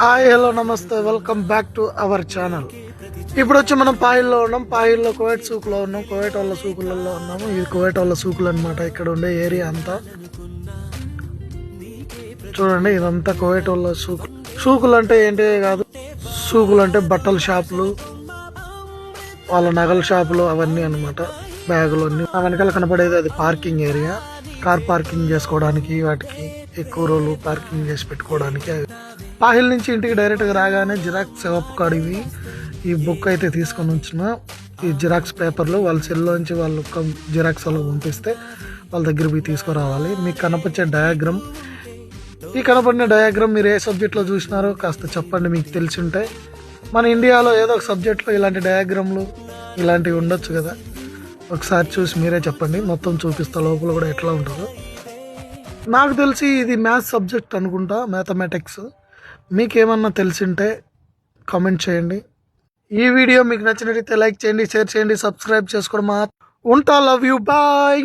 Hi hello namaste welcome back to our channel. ఇప్పుడు వచ్చి మనం పాయిల్లో ఉన్నాం. పాయిల్లో కువైట్ సూకులో ఉన్నాం. కువైట్ వాళ్ళ సూకులలో ఉన్నాము. ఇది కువైట్ వాళ్ళ సూకులు అనమాట ఇక్కడ ఉండే ఏరియా అంతా. చూడండి ఇదంతా కువైట్ వాళ్ళ సూకులు సూకులు అంటే ఏంటి కాదు సూకులు అంటే బట్టల షాపులు వాళ్ళ నగల షాపులు అవన్నీ అనమాట బ్యాగులు అన్నీ వెనకాల కనపడేది అది పార్కింగ్ ఏరియా. కార్ పార్కింగ్ చేసుకోవడానికి వాటికి ఎక్కువ రోజులు పార్కింగ్ చేసి పెట్టుకోవడానికి. పాహిల్ నుంచి ఇంటికి డైరెక్ట్గా రాగానే జిరాక్స్ సెవప్ కార్డ్ ఇవి ఈ బుక్ అయితే తీసుకొని వచ్చిన ఈ జిరాక్స్ పేపర్లు వాళ్ళ సెల్లోంచి వాళ్ళు జిరాక్స్ వాళ్ళకి పంపిస్తే వాళ్ళ దగ్గర పోయి తీసుకురావాలి. మీకు కనపచ్చే డయాగ్రామ్. ఈ కనపడిన డయాగ్రామ్ మీరు ఏ సబ్జెక్ట్లో చూసినారో కాస్త చెప్పండి మీకు తెలిసి ఉంటే. మన ఇండియాలో ఏదో ఒక సబ్జెక్ట్లో ఇలాంటి డయాగ్రామ్లు ఇలాంటివి ఉండొచ్చు కదా. ఒకసారి చూసి మీరే చెప్పండి మొత్తం చూపిస్తా లోపల కూడా ఎట్లా ఉంటుందో. నాకు తెలిసి ఇది మ్యాథ్స్ సబ్జెక్ట్ అనుకుంటా మ్యాథమెటిక్స్ మీకేమన్నా తెలిసింటే కామెంట్ చేయండి. ఈ వీడియో మీకు నచ్చినట్లయితే లైక్ చేయండి షేర్ చేయండి సబ్స్క్రైబ్ చేసుకోవడం మా ఉంటా లవ్ యూ బాయ్